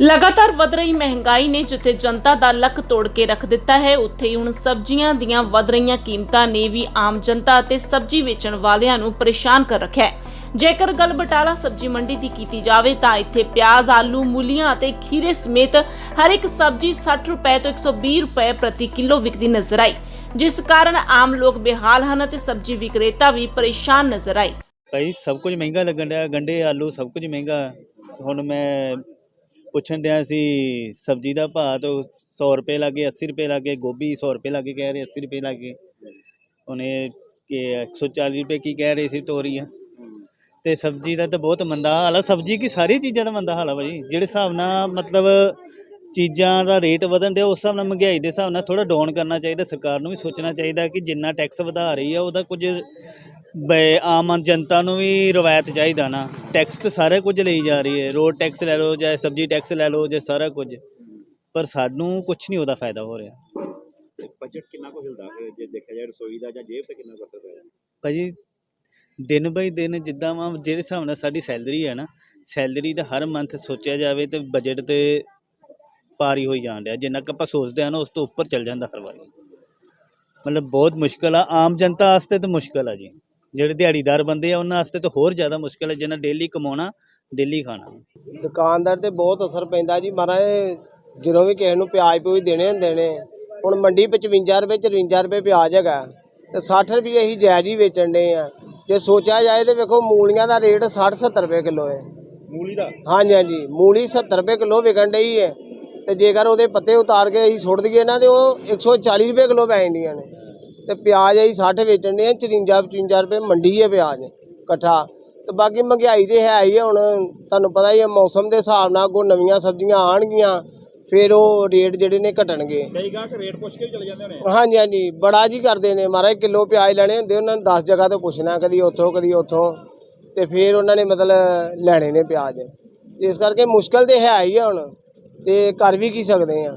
ਲਗਾਤਾਰ ਵਧ ਰਹੀ ਮਹਿੰਗਾਈ ਨੇ ਜਿੱਥੇ ਜਨਤਾ ਦਾ ਲੱਕ ਤੋੜ ਕੇ ਰੱਖ ਦਿੱਤਾ ਹੈ, ਉੱਥੇ ਹੀ ਹੁਣ ਸਬਜ਼ੀਆਂ ਦੀਆਂ ਵਧ ਰਹੀਆਂ ਕੀਮਤਾਂ ਨੇ ਵੀ ਆਮ ਜਨਤਾ ਅਤੇ ਸਬਜ਼ੀ ਵੇਚਣ ਵਾਲਿਆਂ ਨੂੰ ਪਰੇਸ਼ਾਨ ਕਰ ਰੱਖਿਆ ਹੈ। ਜੇਕਰ ਗੱਲ ਬਟਾਲਾ ਸਬਜ਼ੀ ਮੰਡੀ ਦੀ ਕੀਤੀ ਜਾਵੇ, ਤਾਂ ਇੱਥੇ ਪਿਆਜ਼, ਆਲੂ, ਮੂਲੀਆਂ ਅਤੇ ਖੀਰੇ ਸਮੇਤ ਹਰ ਇੱਕ ਸਬਜ਼ੀ 60 ਰੁਪਏ ਤੋਂ 120 ਰੁਪਏ ਪ੍ਰਤੀ ਕਿਲੋ ਵਿਕਦੀ ਨਜ਼ਰ ਆਈ। ਜਿਸ ਕਾਰਨ ਆਮ ਲੋਕ ਬੇਹਾਲ ਹਨ ਅਤੇ ਸਬਜ਼ੀ ਵਿਕਰੇਤਾ ਵੀ ਪਰੇਸ਼ਾਨ ਨਜ਼ਰ ਆਏ। ਭਾਈ, ਸਭ ਕੁਝ ਮਹਿੰਗਾ ਲੱਗਣ ਡਿਆ ਗੰਡੇ ਆਲੂ ਸਭ ਕੁਝ ਮਹਿੰਗਾ। ਹੁਣ ਮੈਂ ਪੁੱਛਣ ਡਿਆ ਸੀ, ਸਬਜ਼ੀ ਦਾ ਭਾਅ ਤੋਂ 100 ਰੁਪਏ ਲੱਗੇ 80 ਰੁਪਏ ਲੱਗੇ, ਗੋਭੀ 100 ਰੁਪਏ ਲੱਗੇ ਕਹਿ ਰਹੇ 80 ਰੁਪਏ ਲੱਗੇ। ਉਹਨੇ ਕਿ 140 ਰੁਪਏ ਕੀ ਕਹਿ ਰਹੇ ਸੀ ਤੋਰੀਆਂ ਤੇ ਸਬਜ਼ੀ ਦਾ ਤਾਂ ਬਹੁਤ ਮੰਦਾ ਹਾਲ ਆ, ਸਬਜ਼ੀ ਕੀ ਸਾਰੀ ਚੀਜ਼ਾਂ ਦਾ ਮੰਦਾ ਹਾਲ ਆ ਭਾਜੀ। ਜਿਹੜੇ ਹਿਸਾਬ ਨਾਲ ਮਤਲਬ ਚੀਜ਼ਾਂ ਦਾ ਰੇਟ ਵਧਣ ਡਿਆ, ਉਸ ਹਿਸਾਬ ਨਾਲ ਮਹਿੰਗਾਈ ਦੇ ਹਿਸਾਬ ਨਾਲ ਥੋੜਾ ਡਾਊਨ ਕਰਨਾ ਚਾਹੀਦਾ, ਸਰਕਾਰ ਨੂੰ ਵੀ ਸੋਚਣਾ ਚਾਹੀਦਾ ਕਿ ਜਿੰਨਾ ਟੈਕਸ ਵਧਾ ਰਹੀ ਆ, ਉਹਦਾ ਕੁਝ ਬਈ ਆਮ ਜਨਤਾ ਨੂੰ ਵੀ ਰਵਾਇਤ ਚਾਹੀਦਾ ਨਾ। ਟੈਕਸ ਤਾਂ ਸਾਰਾ ਕੁਝ ਲਈ ਜਾ ਰਹੀ ਹੈ। ਰੋਡ ਟੈਕਸ ਲੈ ਲਓ ਜਾਂ ਸਬਜ਼ੀ ਟੈਕਸ ਲੈ ਲਓ ਜਾਂ ਸਾਰਾ ਕੁਝ। ਪਰ ਸਾਨੂੰ ਕੁਝ ਨਹੀਂ ਉਹਦਾ ਫਾਇਦਾ ਹੋ ਰਿਹਾ। ਬਜਟ ਕਿੰਨਾ ਕੁ ਹਿਲਦਾ ਹੈ ਜੇ ਦੇਖਿਆ ਜਾਏ ਰਸੋਈ ਦਾ ਜਾਂ ਜੇਬ ਤੇ ਕਿੰਨਾ ਕੁ ਅਸਰ ਪਿਆ ਭਾਜੀ ਦਿਨ ਬਾਈ ਦਿਨ ਜਿੱਦਾਂ ਵਾ ਜਿਹੜੇ ਹਿਸਾਬ ਨਾਲ ਸਾਡੀ ਸੈਲਰੀ ਹੈ ਨਾ ਸੈਲਰੀ ਦਾ ਹਰ ਮੰਥ ਸੋਚਿਆ ਜਾਵੇ ਤੇ ਬਜਟ ਤੇ ਪਾਰੀ ਹੋਈ ਜਾਣ ਡਿਆ। ਜਿੰਨਾ ਕੁ ਆਪਾਂ ਸੋਚਦੇ ਆ ਨਾ ਉਸ ਤੋਂ ਉੱਪਰ ਚੱਲ ਜਾਂਦਾ ਹਰ ਵਾਰੀ। ਮਤਲਬ ਬਹੁਤ ਮੁਸ਼ਕਲ ਆ। ਆਮ ਜਨਤਾ ਵਾਸਤੇ ਤਾਂ ਮੁਸ਼ਕਲ ਆ ਜੀ। ਜਿਹੜੇ ਦਿਹਾੜੀਦਾਰ ਬੰਦੇ ਆ ਉਹਨਾਂ ਵਾਸਤੇ ਤਾਂ ਹੋਰ ਜ਼ਿਆਦਾ ਮੁਸ਼ਕਲ ਹੈ ਜਿਹਨਾਂ ਡੇਲੀ ਕਮਾਉਣਾ ਡੇਲੀ ਖਾਣਾ। ਦੁਕਾਨਦਾਰ ਤੇ ਬਹੁਤ ਅਸਰ ਪੈਂਦਾ ਜੀ ਮਹਾਰਾਜ ਜਦੋਂ ਵੀ ਕਿਸੇ ਨੂੰ ਪਿਆਜ਼ ਪੂਜ ਦੇਣੇ ਹੁੰਦੇ ਨੇ ਹੁਣ ਮੰਡੀ 55 ਰੁਪਏ 54 ਰੁਪਏ ਪਿਆਜ਼ ਹੈਗਾ ਤੇ 60 ਰੁਪਏ ਹੀ ਜਾਇਜ਼ ਹੀ ਵੇਚਣ ਦੇ ਆ। ਜੇ ਸੋਚਿਆ ਜਾਏ ਤੇ ਵੇਖੋ ਮੂਲੀਆਂ ਦਾ ਰੇਟ 60 70 ਰੁਪਏ ਕਿਲੋ ਹੈ। ਮੂਲੀ ਦਾ? ਹਾਂਜੀ ਹਾਂਜੀ ਮੂਲੀ 70 ਰੁਪਏ ਕਿਲੋ ਵਿਕਣ ਡਈ ਹੈ ਤੇ ਜੇਕਰ ਉਹਦੇ ਪੱਤੇ ਉਤਾਰ ਕੇ ਅਸੀਂ ਸੁੱਟ ਦਈਏ ਨਾ ਤੇ ਉਹ 140 ਰੁਪਏ ਕਿਲੋ ਪੈ ਜਾਂਦੀਆਂ ਨੇ। ਤੇ ਪਿਆਜ਼ ਅਸੀਂ 60 ਵੇਚਣ ਦੇ ਆ 54 55 ਰੁਪਏ ਮੰਡੀ ਹੈ ਪਿਆਜ਼ ਇਕੱਠਾ। ਤੇ ਬਾਕੀ ਮਹਿੰਗਾਈ ਤੇ ਹੈ ਹੀ ਹੁਣ ਤੁਹਾਨੂੰ ਪਤਾ ਹੀ ਹੈ ਮੌਸਮ ਦੇ ਹਿਸਾਬ ਨਾਲ ਕੋ ਨਵੀਆਂ ਸਬਜ਼ੀਆਂ ਆਣਗੀਆਂ ਫਿਰ ਉਹ ਰੇਟ ਜਿਹੜੇ ਨੇ ਘਟਣਗੇ। ਕਈ ਗਾਹਕ ਰੇਟ ਪੁੱਛ ਕੇ ਚਲੇ ਜਾਂਦੇ ਨੇ। ਹਾਂਜੀ ਹਾਂਜੀ ਬੜਾ ਜੀ ਕਰਦੇ ਨੇ ਮਹਾਰਾਜ ਕਿਲੋ ਪਿਆਜ਼ ਲੈਣੇ ਹੁੰਦੇ ਉਹਨਾਂ ਨੇ 10 ਜਗ੍ਹਾ ਤੋਂ ਪੁੱਛਣਾ ਕਦੀ ਉੱਥੋਂ ਕਦੀ ਉੱਥੋਂ। ਤੇ ਫਿਰ ਉਹਨਾਂ ਨੇ ਮਤਲਬ ਲੈਣੇ ਨੇ ਪਿਆਜ਼। ਇਸ ਕਰਕੇ ਮੁਸ਼ਕਲ ਤੇ ਹੈ ਹੀ ਹੁਣ ਤੇ ਕਰ ਵੀ ਕੀ ਸਕਦੇ ਆ।